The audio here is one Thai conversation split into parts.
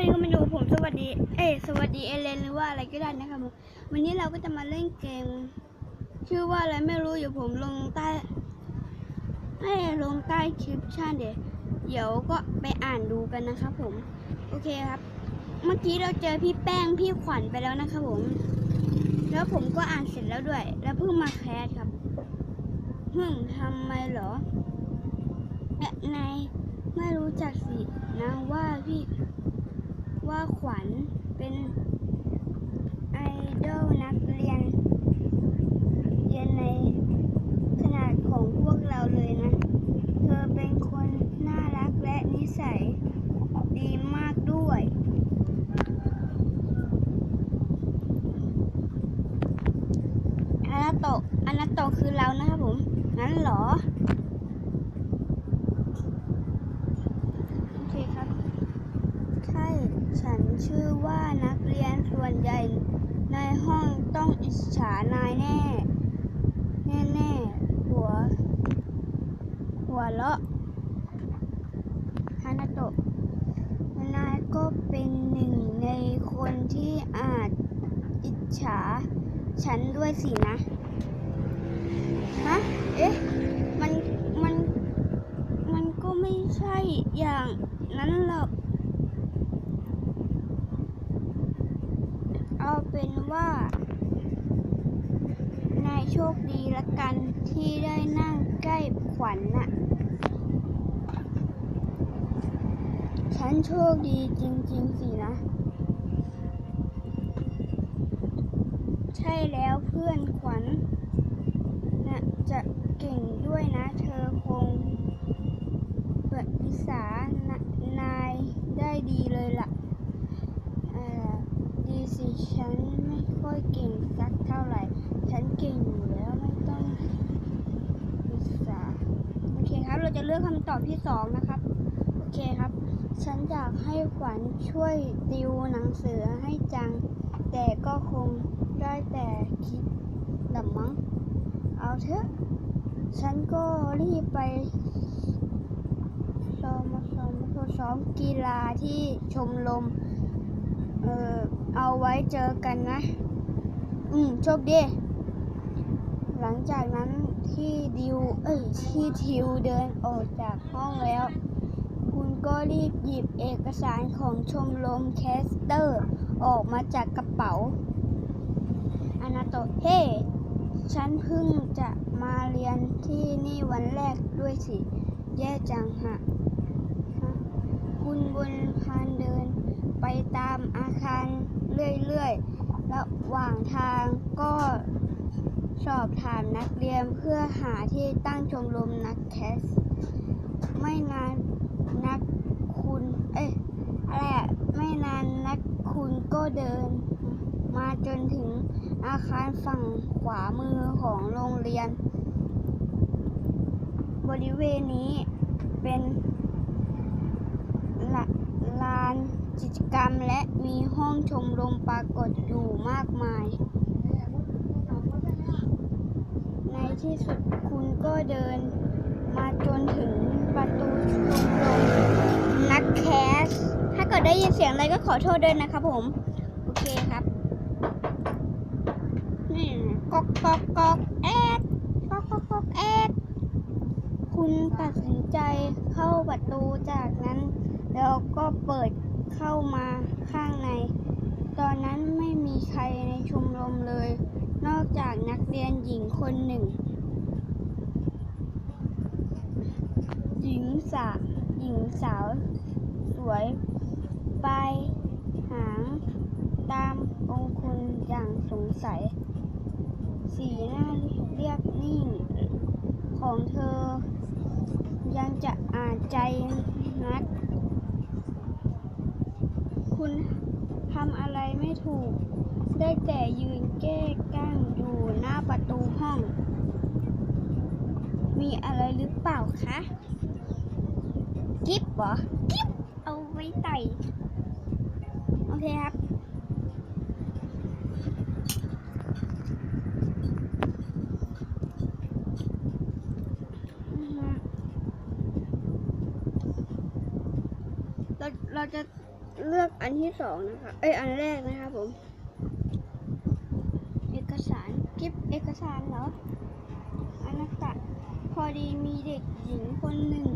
วันนี้ก็มาดูผมสวัสดี เอ้สวัสดีเอเลนหรือว่าอะไรก็ได้นะครับผมวันนี้เราก็จะมาเล่นเกม ชื่อว่าอะไรไม่รู้เดี๋ยวผมลงใต้ให้ลงใต้คลิปชั่นเดี๋ยวเดี๋ยวก็ไปอ่านดูกันนะครับผม โอเคครับ เมื่อกี้เราเจอพี่แป้งพี่ขวัญไปแล้วนะครับผม แล้วผมก็อ่านเสร็จแล้วด้วย แล้วเพิ่งมาแคสครับเพิ่งทำไมเหรอเอ๊ะนไม่รู้จักสินะว่าพี่ ว่าขวัญเป็นไอดอลนักเรียน เรียนในขนาดของพวกเราเลยนะ เธอเป็นคนน่ารักและนิสัยดีมากด้วย อนาโตะอนาโตะคือเรานะครับผม งั้นเหรอ โอเคครับ ใช่ ฉันชื่อว่านักเรียนส่วนใหญ่ในห้องต้องอิจฉานายแน่แน่ แน่ๆหัว หัวเลาะฮานาโตะนายก็เป็นหนึ่งในคนที่อาจอิจฉาฉันด้วยสินะ ฮะ เอ๊ะ มัน มัน มันก็ไม่ใช่อย่างนั้นหรอก เอาเป็นว่า นายโชคดีละกันที่ได้นั่งใกล้ขวัญน่ะ ฉันโชคดีจริง ๆ สินะ ใช่แล้วเพื่อนขวัญนะจะเก่งด้วยนะเธอคงปฏิษานนายได้ดีเลยล่ะเอ่อดีสิ ฉันไม่ค่อยเก่งสักเท่าไหร่ ฉันเก่งอยู่แล้วไม่ต้องปรึกษาโอเคครับ เราจะเลือกคำตอบที่สองนะครับ โอเคครับ ฉันอยากให้ขวัญช่วยติวหนังสือให้จัง แต่ก็คงได้แต่คิดดับมั้ง เอาเถอะ ฉันก็รีบไปซ้อมมาซ้อมมาซ้อมกีฬาที่ชมรม เออเอาไว้เจอกันนะ อืมโชคดี หลังจากนั้นที่ดิว เอ้ย ที่ทิวเดินออกจากห้องแล้ว คุณก็รีบหยิบเอกสารของชมรมแคสเตอร์ ออกมาจากกระเป๋าอนาโตเฮ้ฉันเพิ่งจะมาเรียนที่นี่วันแรกด้วยสิ แย่จังฮะ คุณบนพานเดิน ไปตามอาคารเรื่อยๆ ระหว่างทางก็สอบถามนักเรียนเพื่อหาที่ตั้งชมรมนักแคส ไม่นานนักคุณ เอ้ยอะไรอะไม่นานนักคุณก็เดิน มาจนถึงอาคารฝั่งขวามือของโรงเรียน บริเวณนี้เป็น ลานกิจกรรมและมีห้องชมรมปรากฏอยู่มากมาย ในที่สุดคุณก็เดินมาจนถึงประตูชมรมนักแคส ถ้าเกิดได้ยินเสียงอะไรก็ขอโทษด้วยนะครับผม โอเคครับ นี่ก๊อกก๊อกก๊อกแอดก๊อกก๊อกก๊อกแอดคุณตัดสินใจเข้าประตูจากนั้น แล้วก็เปิดเข้ามาข้างใน ตอนนั้นไม่มีใครในชมรมเลย นอกจากนักเรียนหญิงคนหนึ่ง หญิงสาวหญิงสาว สวยปลายหางตามองคุณอย่างสงสัย สีหน้าเรียบนิ่ง ของเธอยังจะอ่านใจนัก คุณทำอะไรไม่ถูก ได้แต่ยืนแก้กั้งอยู่หน้าประตูห้อง มีอะไรหรือเปล่าคะ กิฟเหรอ กิฟเอาไว้ไต่ โอเคครับเราจะ เลือกอันที่สองนะคะ เอ้ย อันแรกนะครับผม เอกสารกิฟเอกสารเหรออนัตตะพอดีมีเด็กหญิงคนหนึ่ง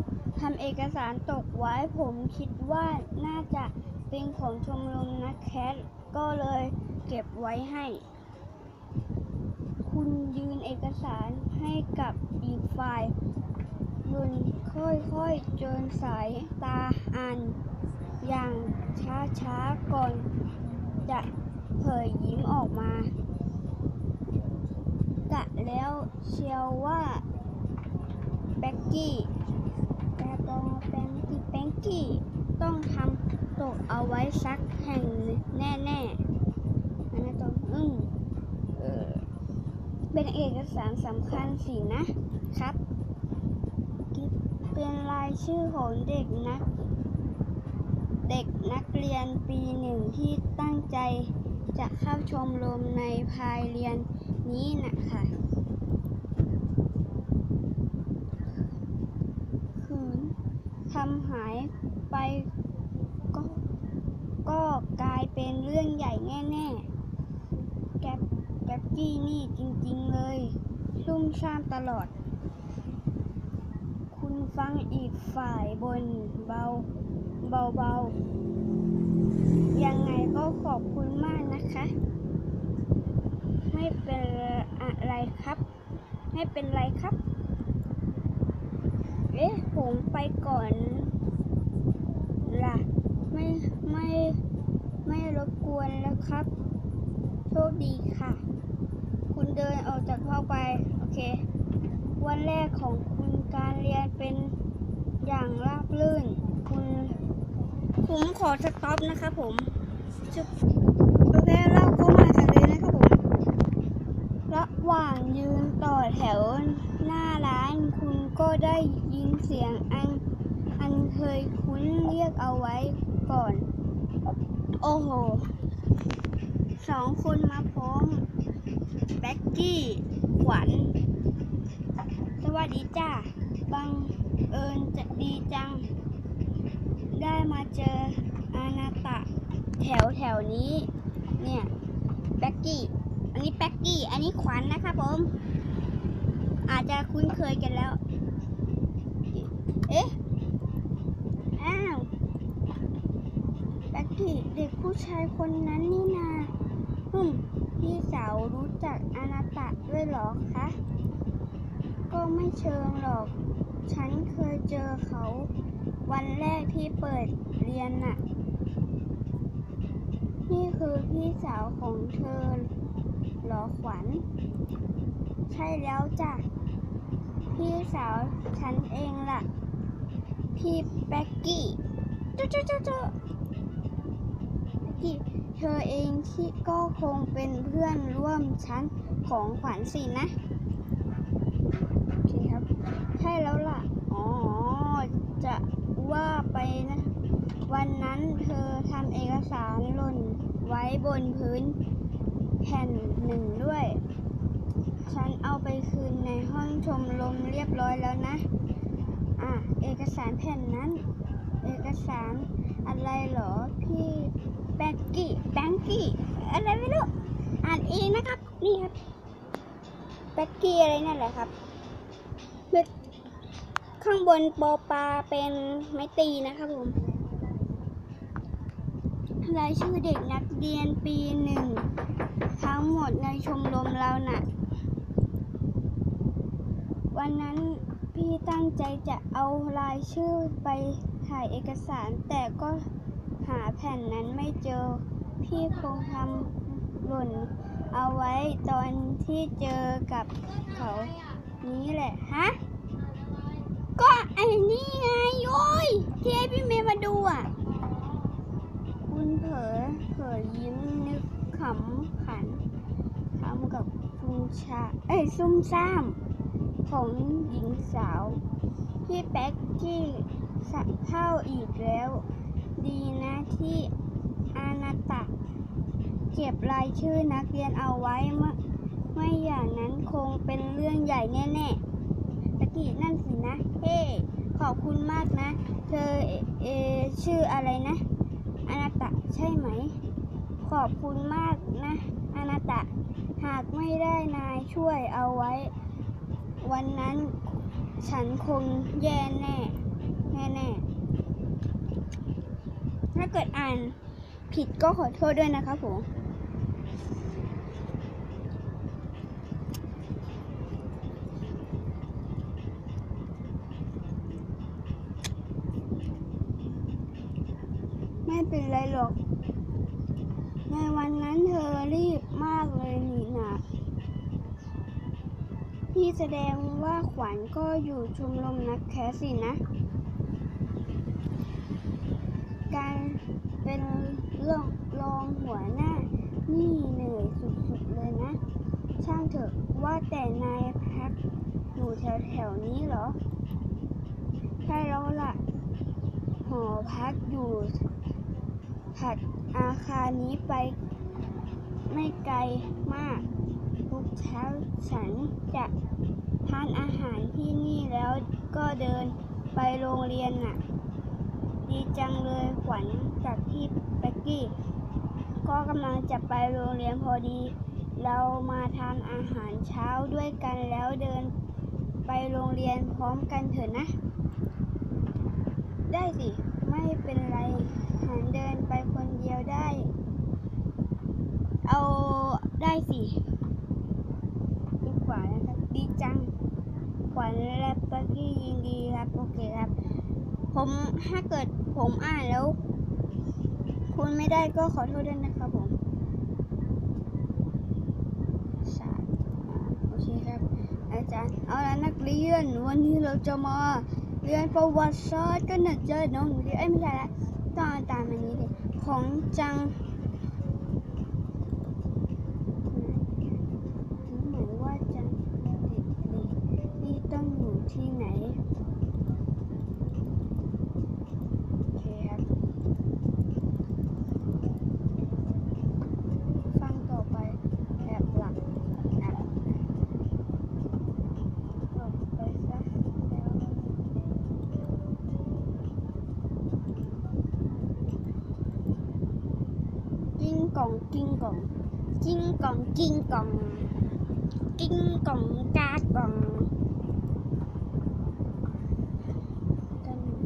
ทำเอกสารตกไว้ผมคิดว่าน่าจะเป็นของชมรมนักแคทก็เลยเก็บไว้ให้ คุณยืนเอกสารให้กับอีกฝ่ายยุนค่อยๆจนสายตาอ่าน อย่างช้าๆก่อนจะเผยยิ้มออกมากะแล้วเชียวว่าแบ็กกี้แต่ตรงแบงกี้แบงกี้ต้องทำตกเอาไว้สักแห่งแน่ๆอันนั้นตรงอืมเออเป็นเอกสารสำคัญสินะครับกิ๊บเป็นรายชื่อของเด็กนัก เด็กนักเรียนปีหนึ่งที่ตั้งใจจะเข้าชมรมในภายเรียนนี้นะคะ คืนทำหายไปก็ก็กลายเป็นเรื่องใหญ่แน่ๆ แกแกปกี้นี่จริง ๆ เลย ซุ่มซ่ามตลอด คุณฟังอีกฝ่ายบนเบา เบาๆ ยังไงก็ขอบคุณมากนะคะ ไม่เป็นอะไรครับ ไม่เป็นไรครับ เอ๊ะ ผมไปก่อนล่ะ ไม่ไม่ไม่รบกวนแล้วครับ โชคดีค่ะ คุณเดินออกจากห้องไป โอเค วันแรกของคุณการเรียนเป็นอย่างราบรื่น ผมขอสต็อปนะครับผมจุบโอเคเราก็มากันเลยนะครับผมระหว่างยืนต่อแถวหน้าร้านคุณก็ได้ยินเสียงอันอันเคยคุ้นเรียกเอาไว้ก่อน โอ้โหสองคนมาพร้อมแบ็กกี้ขวัญสวัสดีจ้าบังเอิญจะดีจัง ได้มาเจออานาตะแถวแถวนี้ เนี่ยแบ็กกี้ อันนี้แบ็กกี้ อันนี้ขวัญนะคะผม อาจจะคุ้นเคยกันแล้ว เอ๊ะ อ้าวแบ็กกี้เด็กผู้ชายคนนั้นนี่นาฮึมพี่สาวรู้จักอานาตะด้วยหรอคะ ก็ไม่เชิงหรอก ฉันเคยเจอเขา วันแรกที่เปิดเรียนน่ะ นี่คือพี่สาวของเธอหรอขวัญ ใช่แล้วจ้ะ พี่สาวฉันเองล่ะ พี่แบ็กกี้เจ้าเจ้าเจ้าเจ้าแบ็กกี้เธอเองที่ก็คงเป็นเพื่อนร่วมชั้นของขวัญสินะโอเคครับ ใช่แล้วล่ะ อ๋อ จะ ว่าไปนะวันนั้นเธอทำเอกสารหล่นไว้บนพื้นแผ่นหนึ่งด้วย ฉันเอาไปคืนในห้องชมรมเรียบร้อยแล้วนะ อะ เอกสารแผ่นนั้น เอกสารอะไรเหรอ พี่แบ็กกี้แบงกี้อะไรไม่รู้ อ่านเองนะครับ นี่ครับแบ็กกี้อะไรนั่นแหละครับ ข้างบนปอปลาเป็นไม้ตีนะครับผมรายชื่อเด็กนักเรียนปีหนึ่งทั้งหมดในชมรมเราน่ะ วันนั้นพี่ตั้งใจจะเอารายชื่อไปถ่ายเอกสาร แต่ก็หาแผ่นนั้นไม่เจอ พี่คงทำหล่นเอาไว้ตอนที่เจอกับเขานี้แหละ ฮะ อ้นี่ไงโอ้ยที่ให้พี่เมย์มาดูอะ คุณเผลอเผลอยิ้มนึกขำขันทำกับคุณชา เอ้ยซุ่มซ่าม ของหญิงสาว พี่แป๊กกี้สะเข้าอีกแล้ว ดีนะที่อานาตะเก็บรายชื่อนักเรียนเอาไว้ไม่ไม่อย่างนั้นคงเป็นเรื่องใหญ่แน่ๆตะกี้นั่น เฮ้ ขอบคุณมากนะ เธอเอเอชื่ออะไรนะอนาตะใช่ไหม ขอบคุณมากนะอนาตะ หากไม่ได้นายช่วยเอาไว้ วันนั้นฉันคงแย่แน่แน่แน่ถ้าเกิดอ่านผิดก็ขอโทษด้วยนะครับผม เป็นไรหรอก ในวันนั้นเธอรีบมากเลยนี่นะพี่แสดงว่าขวัญก็อยู่ชมรมนักแคสสินะ การเป็นเรื่องรองหัวหน้า นี่เหนื่อยสุดๆเลยนะ ช่างเถอะว่าแต่นายพักอยู่แถวๆนี้เหรอ ใช่แล้วล่ะ หอพักอยู่ ถัดอาคารนี้ไปไม่ไกลมาก ทุกเช้าฉันจะทานอาหารที่นี่แล้วก็เดินไปโรงเรียนน่ะ ดีจังเลยขวัญจากที่เบ็กกี้ ก็กำลังจะไปโรงเรียนพอดี เรามาทานอาหารเช้าด้วยกันแล้วเดินไปโรงเรียนพร้อมกันเถอะนะ ได้สิ ไม่เป็นไร นเดินไปคนเดียวได้ เอาได้สิดีกว่านะครับ ดีจังขวัญและปักกี้ยินดีครับ โอเคครับ ผมถ้าเกิดผมอ่านแล้ว คุณไม่ได้ก็ขอโทษด้วยนะครับผมสามอ่าโอเคครับ อาจารย์ เอาละนักเรียน วันนี้เราจะมาเรียนประวัติศาสตร์กันนะจ๊ะน้องเรียนเอ้ไม่ใช่ละ ต้องเอาตามอันนี้เลยของจังรู้ไหมว่าจังเด็กๆนี่ต้องอยู่ที่ไหน โอเคครับ ฟังต่อไปแบบหลักอะออกไปซะแล้ว กิ้งก่องกิ้งก่องกิ้งก่องกิ้งก่องกิ้งก่องกากล่องตอนนี้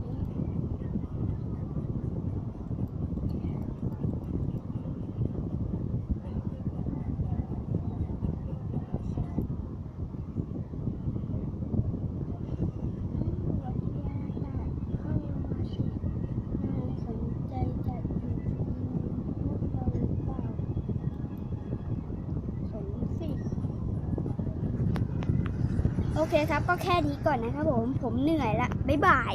วัดยาตาเข้ามาสินายสนใจจะอยู่ที่นี่พวกเราหรือเปล่าสนสิ โอเคครับก็แค่นี้ก่อนนะครับผมผมเหนื่อยละบ๊ายบาย